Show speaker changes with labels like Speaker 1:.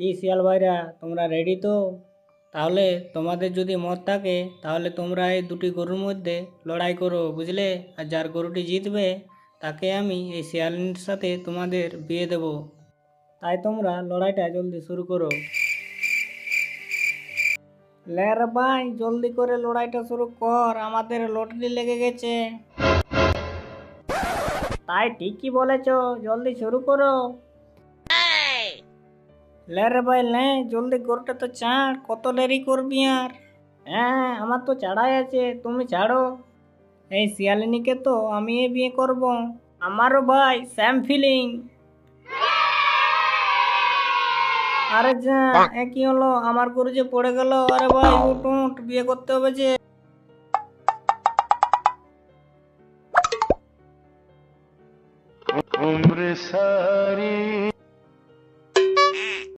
Speaker 1: কি শিয়াল ভাইরা, তোমরা রেডি তো? তাহলে তোমাদের যদি মত থাকে, তাহলে তোমরা এই দুটি গরুর মধ্যে লড়াই করো, বুঝলে? আর যার গরুটি জিতবে, তাকে আমি এই শিয়ালিনীর সাথে তোমাদের বিয়ে দেব। তাই তোমরা লড়াইটা জলদি শুরু করো। লে রে ভাই, জলদি করে লড়াইটা শুরু কর, আমাদের লটারি লেগে গেছে। তাই ঠিকই বলেছ, জলদি শুরু করো। লে রে ভাই, লে, জলদি গরুটা তো চাঁড় কত লেরি করবি আর? হ্যাঁ আমার তো চাড়াই আছে, তুমি ছাড়ো। এই শিয়ালিনীকে তো আমি বিয়ে করব। আমারও ভাই, স্যাম ফিলিং। আরে যা, এ কি হলো? আমার গরু যে পড়ে গেল। আরে ভাই, উঠ উঠ, বিয়ে করতে হবে যে।
Speaker 2: উমরে